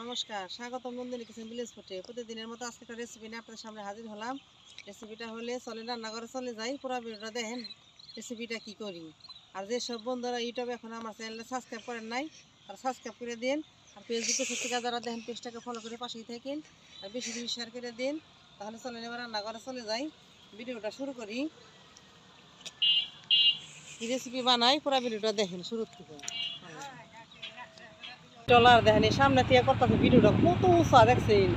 নমস্কার স্বাগত Nandini kitchen village ফুটে প্রতিদিনের মতো আজকে একটা রেসিপি নিয়ে আপনাদের সামনে হাজির হলাম। রেসিপিটা হলে চলে রান্না করে চলে যাই, পুরো ভিডিওটা দেখেন রেসিপিটা কি করি। আর যেসব বন্ধুরা ইউটিউবে এখন আমার চ্যানেলটা সাবস্ক্রাইব করেন নাই আর সাবস্ক্রাইব করে দিন। আর ফেসবুকে থেকে যারা দেখেন পেজটাকে ফলো করে পাশেই থাকেন। আর বেশি বেশি শেয়ার করে দিন। তাহলে চলে এবার রান্না করে চলে যাই। ভিডিওটা শুরু করি। রেসিপি বানাই, পুরো ভিডিওটা দেখেন শুরু থেকে। টলার দেখেন সামনে থেকে করতেছে ভিডিওটা, কত উঁচা দেখছেন?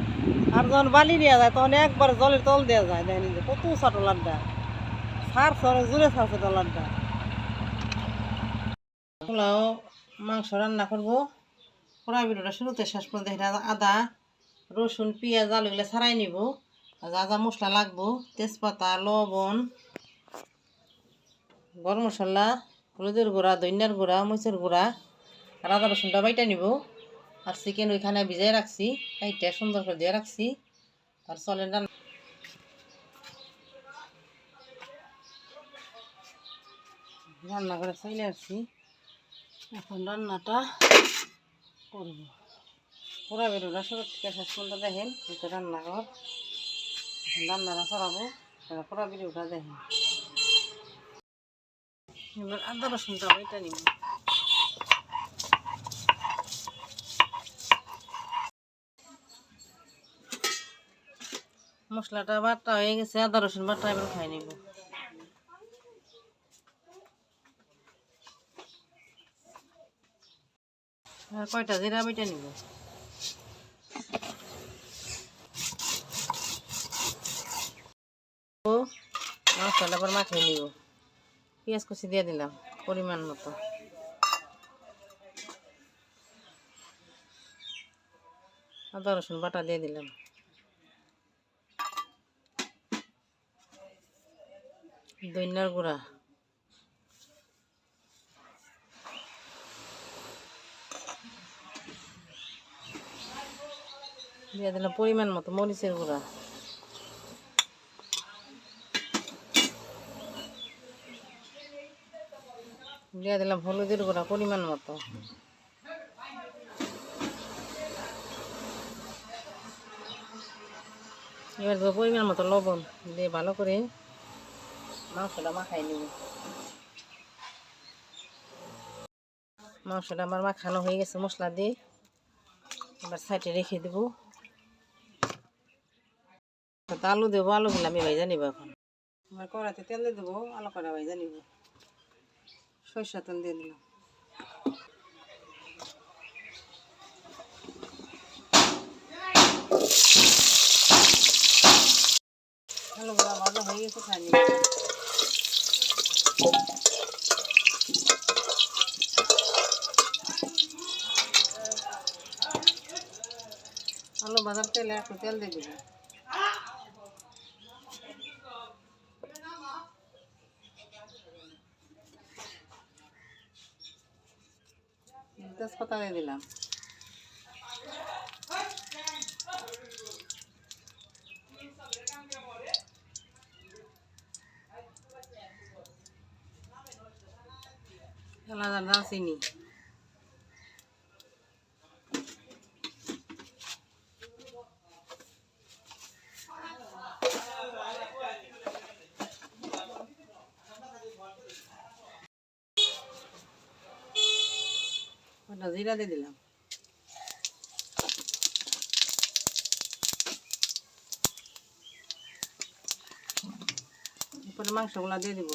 আর যখন বালি নিয়ে যায়, তখন একবার জলের তল দেওয়া যায়, দেখেন কত উঁচা টলারটা সার সরে জোরে ছাড়ছে টলারটা পোলাও, মাংস রান্না করব। পুরা ভিডিওটা শুরুতে শেষ পর্যন্ত দেখেন আদা- রসুন, পেঁয়াজ আলুগুলো ছাড়াই নিব। যা যা মশলা লাগবো, তেজপাতা, লবণ, গরম মশলা, হলুদের গুঁড়া, ধনিয়ার গুঁড়া, মরিচের গুঁড়া আর রসুনটা বাইটা নিব। আর চিকেন ওইখানে ভিজাই রাখছি, এইটা সুন্দর করে দিয়ে রাখছি। আর চলেন রান্না করে চলে আসছি। এখন রান্নাটা করব। পুরা বেরোটা শুরু থেকে শেষ পর্যন্ত দেখেন, এটা রান্নাঘর। এখন রান্নাটা চড়াবো এবার পুরা ভিডিওটা দেখেন। এবার আদা রসুনটা বাইটা নিব। মশলাটা বাটা হয়ে গেছে, আদা রসুন বাটা এবার খাই নিব। আর কয়টা জিরা বেটে নিব? ও, মশলাটা আবার মাখিয়ে নিব। পেঁয়াজ কুচি দিয়ে দিলাম, পরিমাণ মতো। আদা রসুন বাটা দিয়ে দিলাম। দইনার গুঁড়া। দিয়ে দিলাম পরিমাণ মতো মরিচের গুঁড়া। দিয়ে দিলাম হলুদের গুঁড়া পরিমাণ মতো। এবার পরিমাণ মতো লবণ দিয়ে ভালো করে মাংসটা মাখাই নিব। মাংসটা আমার মাখানো হয়ে গেছে, মশলা দিয়ে। এবার সাইডে রেখে দেব। আলু দেবো, আলুগুলো আমি ভাইজা নিব এখন। এবার কড়াতে তেল দিয়ে দেবো, আলু কড়া ভাইজা নিব। সরষা তেল দিয়ে দিলাম। আলুগুলো ভাজা হয়ে গেছে, খাই আলু বাজার তেলে একটু তেল দিয়ে দিব। তেজপাতা দিয়ে দিলাম। দারচিনি ওটা জিরা দিয়ে দিলাম। এরপরে মাংসগুলা দিয়ে দিব।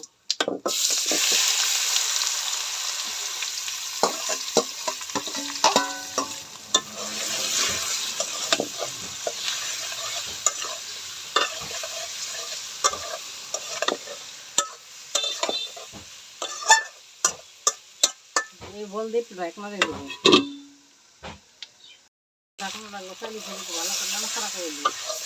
দিয়ে একটু ঢাকনা দিয়ে দেবো ঢাকনাটা ফেলে একটু ভালো করে নাড়াচাড়া করে দিই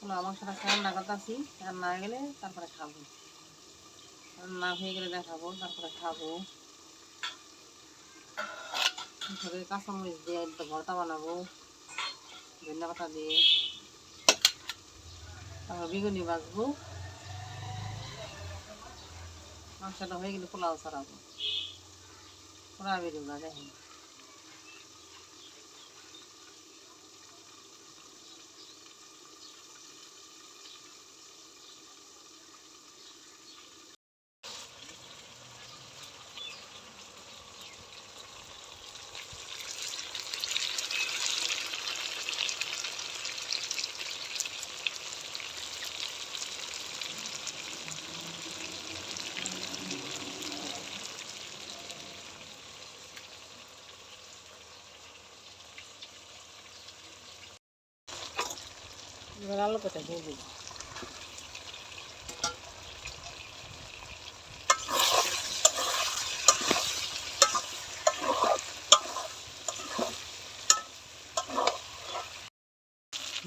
পোলাও মাংসটা রান্না করতেছি রান্না হয়ে গেলে তারপরে খাব। রান্না হয়ে গেলে দেখাবো, তারপরে খাব। কাঁচামরিচ দিয়ে একটু ভর্তা বানাবো, ধনিয়া পাতা দিয়ে। তারপর বেগুনি বাজবো মাংসটা হয়ে গেলে পোলাও ছাড়াবো। পোড়া বেরোব না দেখেন এবার আলু কেটে দিই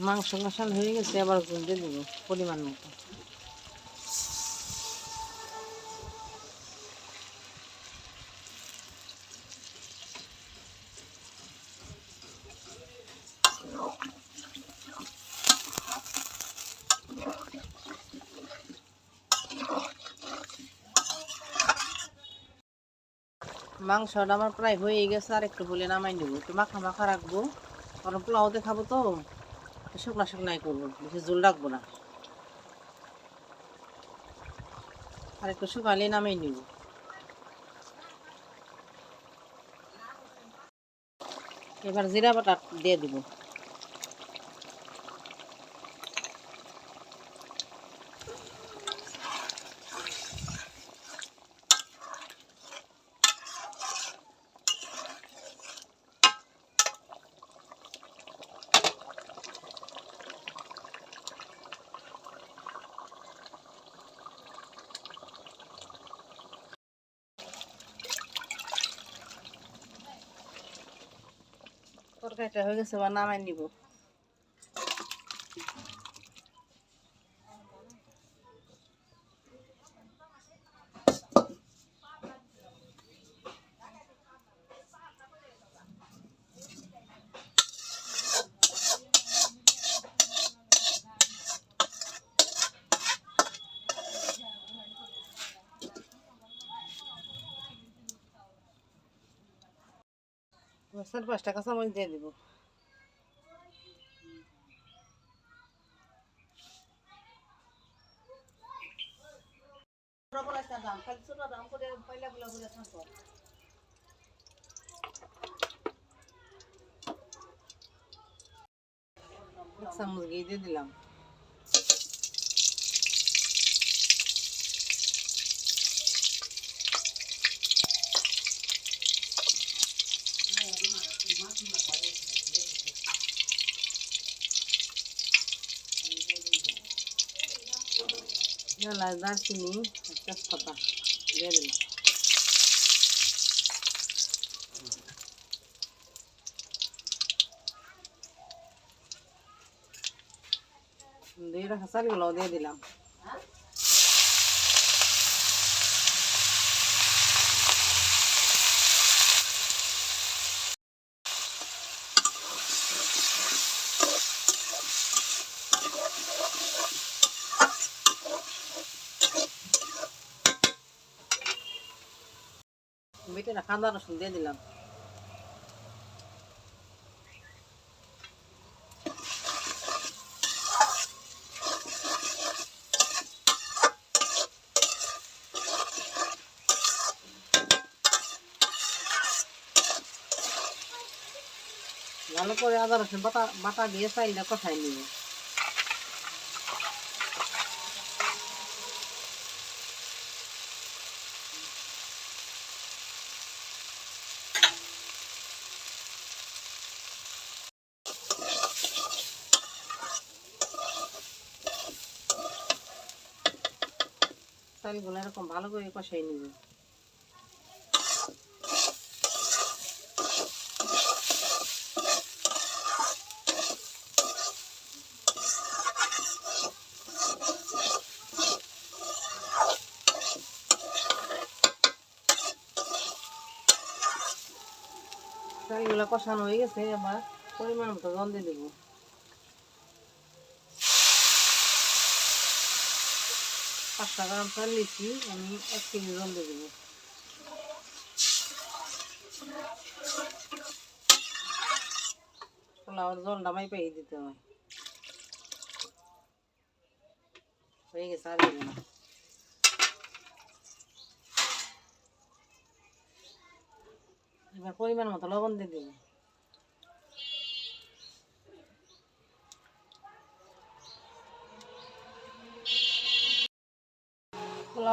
মাংস কষান হয়ে গেছে আবার দিয়ে দেবো পরিমাণ মতো। মাংসটা আমার প্রায় হয়ে গেছে আর একটু বলে নামাই নেব একটু মাখা মাখা রাখব, কারণ পোলাওতে খাব তো শুকনা শুকনাই করব, বেশি জোল রাখব না। আর একটু শুকালে নামাই নিব। এবার জিরা বাটা দিয়ে দিব। তরকারিটা হয়ে গেছে বা নামাই নিব। চার টাকা কাঁচামরিচ দিয়ে দিব। চামচ ঘি দিয়ে দিলাম। এলাচ দারচিনি আর তেজপাতা দিয়ে দিলাম দিয়ে রাখা চালগুলো দিয়ে দিলাম বেটে রাখা আদা রসুন দিয়ে দিলাম। ভালো করে আদা রসুন বাটা বাটা দিয়ে চাইলে কষাই নিব। তরকারিগুলো এরকম ভালো করে কষাই নিবে তরকারিগুলো কষানো হয়ে গেছে আমার পরিমাণ মতো জল দিয়ে দেবো। পাঁচটা গ্রাম চাল নিচ্ছি আমি এক কেজি জল দিয়ে দেবো। পোলাওর জলটা মাই পেয়ে দিতে হয়। হয়ে গেছে, আর দেবো না। এবার পরিমাণ মতো লবণ দিয়ে দেবো।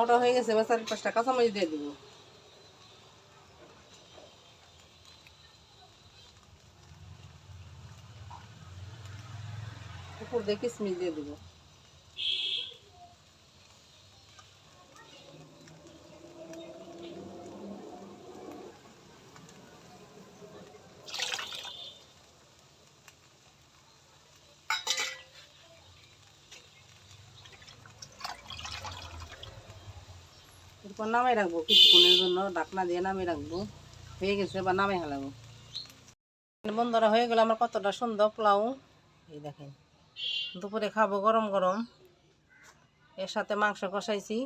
পোলাওটা হয়ে গেছে এবার চার পাঁচটা কাঁচামরিচ দিয়ে দেবো। উপর দিয়ে কিশমিশ দিয়ে দিব। নামাই রাখব, কিছুক্ষণের জন্য ঢাকনা দিয়ে নামিয়ে রাখব। হয়ে গেছে বা নামাই হালাবো বন্ধুরা, হয়ে গেল আমার কতটা সুন্দর পোলাও। এই দেখেন, দুপুরে খাব গরম গরম। এর সাথে মাংস কষাইছি,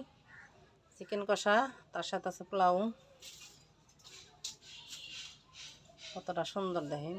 চিকেন কষা, তার সাথে আছে পোলাও। কতটা সুন্দর দেখেন।